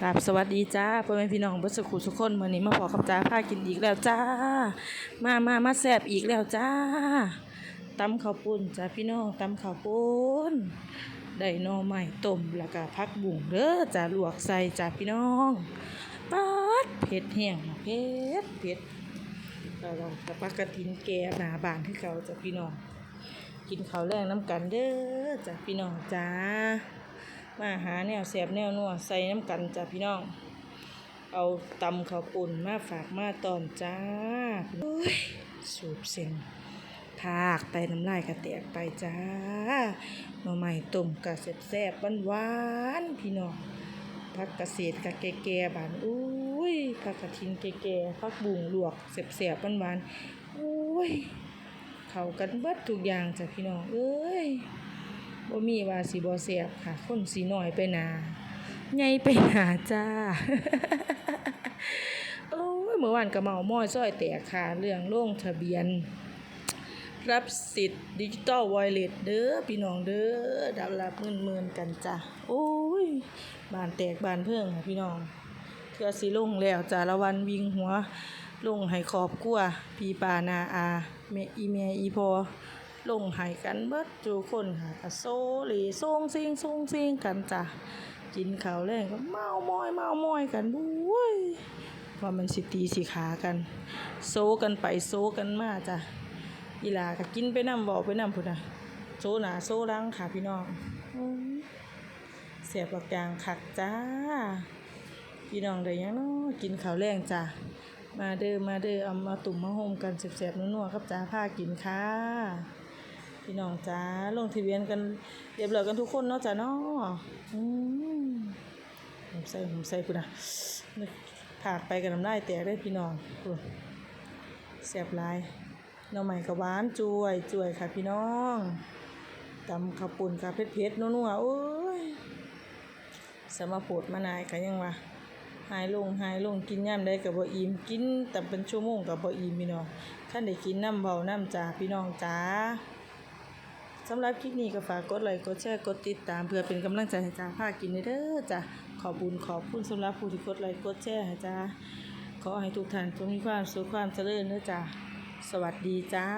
กับสวัสดีจ้าพ่อแม่พี่น้องบุษขุสุกคนมื้อนี้มาพอกับจ้าพากินอีกแล้วจ้า มามามาแซบอีกแล้วจ้าตำข้าวปุ้นจ้าพี่น้องตำข้าวปุ้นได้น่อไม้ต้มแล้วก็ผักบุ้งเด้อจ้าลวกใส่จ้าพี่น้องปัดเผ็ดแห้งเผ็ดเผ็ดแล้วก็กระปักกระถินแกหนาบานที่เขาจ้าพี่น้อง กินข้าวแรงน้ำกันเด้อจ้าพี่น้องจ้า มาหาแนวแสบแนวนัวใส่น้ำกันจ้ะพี่น้อง เอาตำข้าวปุ่นมาฝากมาตอนจ้าสูบเสียงพากไปน้ำลายกระแตกไปจ้าหน่อไม้ต้มกะแซ่บแซ่บหวานๆพี่น้องผักกระเศษกะแก่ๆบานอุ้ยผักกระทินแก่ๆผักบุ้งลวกแซ่บๆหวานๆอุ้ย เขากันเบิดทุกอย่างจ้ะพี่น้องเอ้ย บ่มีว่าสิบ่แซ่บค่ะ คนสีน้อยไปนาใหญ่ไปหนาจ้าโอ้ยเมื่อวานก็เมาม้อยซ้อยแตกค่ะ เรื่องลงทะเบียน รับสิทธิ์ดิจิตอลวอยเล็ตเด้อพี่น้องเด้อดับรับเงินหมื่นกันจ้ะโอ้ยบานแตกบานเพิ่งค่ะพี่น้องเทือสิลงแล้วจ้าละวันวิ่งหัวลงให้ขอบกลัวพี่ปานาอาแม่อีแม่อีพอ ลงให้กันเบิดทุกคนค่ะก็โซหลีส่งซิงส่งซิงกันจ้ะกินข้าวแรงก็เมามอยเมามอยกันด้วยว่ามันสิตีสิขากัน โซกันไปโซกันมาจ้ะอีหลาก็กินไปน้ำบอกไปน้ำพุ่นน่ะโซหนาโซหลังค่ะพี่น้องเสียบปากยางคักจ้า พี่น้องได้ยังเนาะกินข้าวแรงจ้ะมาเด้อมาเด้อเอามาตุ่มมาโฮมกันแสบๆนัวๆครับจ้าผ้ากินค่ะ พี่น้องจ้าลงทะเบียนกันเรียบร้อยกันทุกคนเนาะจ้าเนาะอืมผมใส่ผมใส่พุ่นะนึกผากไปกับน้ำลายแตกได้พี่น้องพุ่นแสบลายน่องใหม่กับหวานจวยจวยค่ะพี่น้องตำข้าวปุ่นค่ะเผ็ดๆนัวๆโอ้ยสมาโพดมานายกันยังวะหายลงหายลงกินย่ำได้กับบ่อิ่มกินแต่เป็นชั่วโมงกับบ่อิ่มพี่น้องท่านได้กินน้ำเบาน้ำจ้าพี่น้องจ้า สำหรับคลิปนี้ก็ฝากกดไลค์กดแชร์กดติดตามเพื่อเป็นกำลังใจให้จ้าภาคกินเด้อจ้าขอบุญขอบคุณสำหรับผู้ที่กดไลค์กดแชร์ให้จ้าขอให้ทุกท่านจงมีความสุขความเจริญเด้อจ้าสวัสดีจ้า